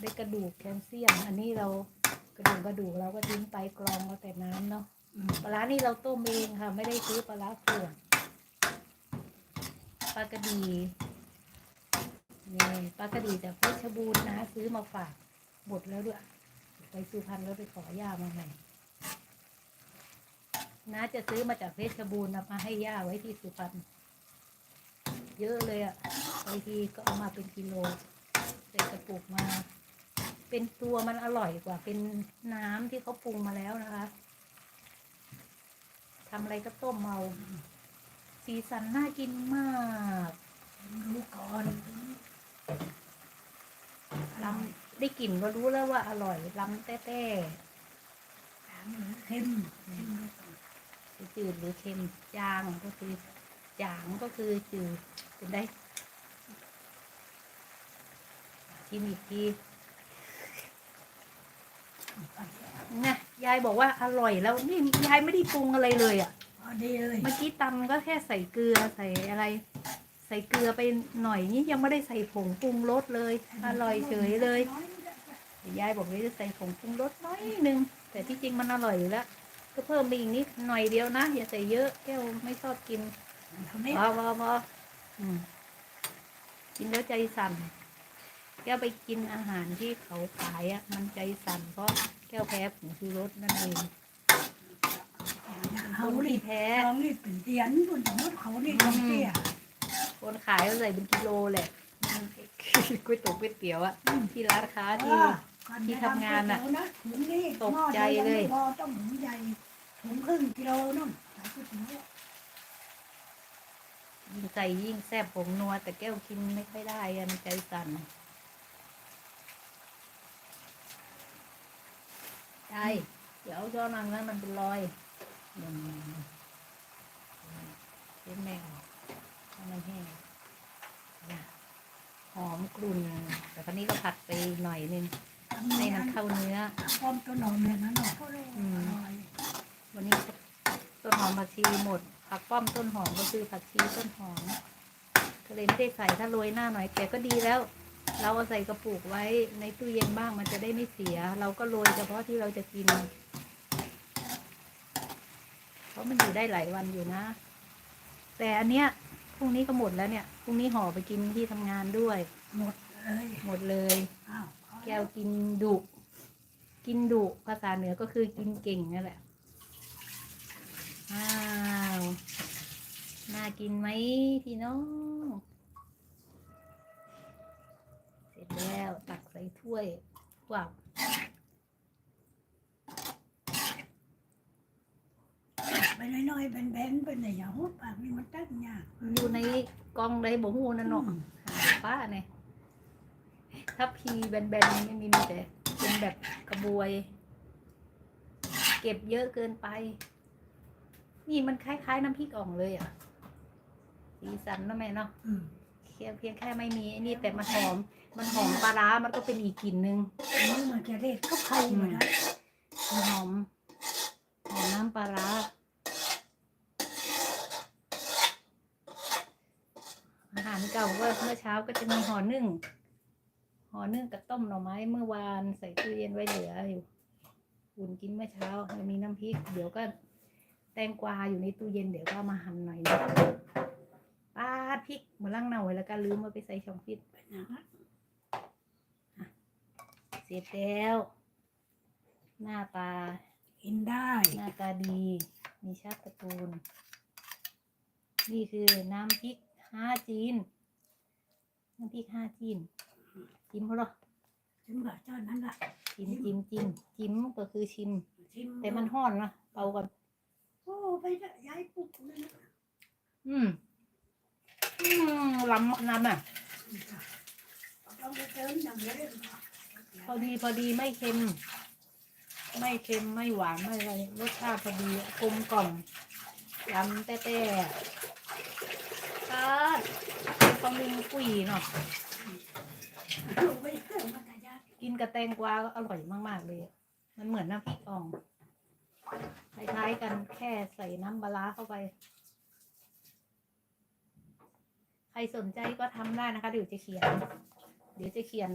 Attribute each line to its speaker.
Speaker 1: ได้กระดูกแคลเซียม อันนี้เรากระดูกกระดูกเราก็ทิ้งไปกรองเอาแต่น้ำเนาะ
Speaker 2: อืม
Speaker 1: ปลาร้านี่เราต้มเองค่ะ ไม่ได้ซื้อปลาร้าขวดปลากระดีนี่ปลากระดีจากเพชรบูรณ์นะซื้อมาฝากหมดแล้วด้วย ไปสุพรรณแล้วไปขอย่ามาใหม่น้าจะซื้อมาจากเพชรบูรณ์นำมาให้ย่าไว้ที่สุพรรณเยอะเลยอะบางทีก็เอามาเป็นกิโลใส่กระปุกมา เป็นตัวมันอร่อยกว่าเป็นน้ำที่เขาปรุงมาแล้วนะคะทำอะไรก็ต้มเมาสีสันน่ากินมาก
Speaker 2: รู้ก่อน
Speaker 1: ลำได้กลิ่นก็รู้แล้วว่าอร่อยลำแต้
Speaker 2: ถามหรือเค็มเค็ม
Speaker 1: จืดหรือเค็มจางก็คือจางก็คือจืดเป็นได้ชิมอีกที นะยายบอกว่าอร่อยแล้วนี่ยายไม่ได้ปรุงอะไรเลยอะ
Speaker 2: พอดีเลย
Speaker 1: เมื่อกี้ตำก็แค่ใส่เกลือใส่อะไร ใส่เกลือไปหน่อยนี่ยังไม่ได้ใส่ผงปรุงรสเลย อร่อยเฉยเลยยายบอกว่าจะใส่ผงปรุงรสน้อยนึงแต่ที่จริงมันอร่อยอยู่แล้วก็เพิ่มไปอีกนิดหน่อยเดียวนะอย่าใส่เยอะแก้วไม่ชอบกิน
Speaker 2: ทำไม
Speaker 1: พอพอพออืมกินแล้วใจสั่น แก้วไปกินอาหารที่เขาขายอะ มันใจสั่นเพราะแก้วแพ้ผงชูรสนั่นเอง
Speaker 2: เขา
Speaker 1: คน
Speaker 2: นี่
Speaker 1: ที่แพ้
Speaker 2: เขานี่เป็นเตียนคนสมมติเขานี่ของเตี้ย
Speaker 1: คนขายเขาใส่เป็นกิโลแหละก๋วยเตี๋ยวก๋วยเตี๋ยวอะที่ร้านค้าที่ที่ทำงานน่ะ
Speaker 2: ถุงนี่
Speaker 1: ตกใจเลย
Speaker 2: หม้อดีวงไม่พอต้องถุงใหญ่ถุงครึ่งกิโลนู่นขายก๋วยเตี๋ยว
Speaker 1: ยิ่งใส่ยิ่งแซ่บผงนัวแต่แก้วกินไม่ค่อยได้อะมันใจสั่น ช่ เดี๋ยวเอาช้อนนั้นมันเป็นรอยอืมเช็ดแม่งให้มันแห้งนะหอมกลุ่นแต่คราวนี้ก็ผัดไปหน่อยนึงให้มันเข้าเนื้อ
Speaker 2: พร้อมตัวหนอมเลยนะหนอ
Speaker 1: อืม
Speaker 2: อร่อย
Speaker 1: วันนี้ต้นหอมผักชีหมดผักป้อมต้นหอมก็คือผักชีต้นหอมก็เลยไม่ได้ใส่ถ้าโรยหน้าหน่อยแต่ก็ดีแล้ว เราเอาใส่กระปุกไว้ในตู้เย็นบ้างมันจะได้ไม่เสีย เราก็โรยเฉพาะที่เราจะกิน เพราะมันอยู่ได้หลายวันอยู่นะ แต่อันเนี้ยพรุ่งนี้ก็หมดแล้วเนี่ยพรุ่งนี้ห่อไปกินที่ทำงานด้วย
Speaker 2: หมดเลย
Speaker 1: หมดเลย
Speaker 2: อ้าวพอ
Speaker 1: แก้วกินดุกินดุภาษาเหนือก็คือกินเก่งนั่นแหละ อ้าว น่ากินไหมพี่น้อง ถ้วยว้าว
Speaker 2: ไปน้อยๆแบนๆไปไหนอย่าหุบปากนี่มันตั้งยาก
Speaker 1: อยู่ในกล่องใดบ่ฮู้นั่นเนาะหาป้าเนี่ยถ้าพีแบนๆไม่มีมีแต่เป็นแบบกระบวย เก็บเยอะเกินไป นี่มันคล้ายๆน้ำพริกอ่องเลยอะสีสันนะแม่เนาะ
Speaker 2: อืม
Speaker 1: เพียงเพียงแค่ไม่มีไอ้นี่แต่มันหอม มันหอมปลาร้ามันก็เป็นอีกกลิ่นหนึ่ง
Speaker 2: อันนี้มันจะเรียกก็ไข่เหมือนกัน
Speaker 1: มันหอมหอมน้ำปลาร้าอาหารเก่าก็เมื่อเช้าก็จะมีห่อนึ่งห่อนึ่งกับต้มหน่อไม้เมื่อวานใส่ตู้เย็นไว้เหลืออยู่อุ่นกินเมื่อเช้าแล้วมีน้ำพริก เดี๋ยวก็แตงกวาอยู่ในตู้เย็นเดี๋ยวก็เอามาหั่นหน่อยนะปาด พริกมาล่างเน่าไว้แล้วก็ลืมเอาไปใส่ช่องฟิต
Speaker 2: เป็นอย่างนั้น
Speaker 1: เสร็จแล้ว หน้าตา
Speaker 2: กินได้
Speaker 1: หน้าตาดี มีชาติตระกูล นี่คือน้ำพริกห้าจีน น้ำพริกห้าจีน จิ้มเขาหรอ
Speaker 2: ถึงกับเจ้านั้นละ
Speaker 1: จิ้มจิ้มจิ้มจิ้มก็คือชิม
Speaker 2: ชิม
Speaker 1: แต่มันห้อนนะเป่าก่อน
Speaker 2: โอ้ไปละย้ายปุ๊บเลยนะ
Speaker 1: อืมอืม ลำลำอะ
Speaker 2: ต้องไปเติมอย่างเดียวเลย
Speaker 1: พอดีพอดีไม่เค็ม ไม่เค็มไม่หวานไม่อะไรรสชาติพอดีกลมกล่อมยำแต้ๆตัดฟังลิงกุยเนาะกินกับแตงกวาก็อร่อยมาก ๆ เลย มันเหมือนน้ำพริกอ่องคล้ายๆกันแค่ใส่น้ำปลาร้าเข้าไป ใครสนใจก็ทำได้นะคะ เดี๋ยวจะเขียน เดี๋ยวจะเขียน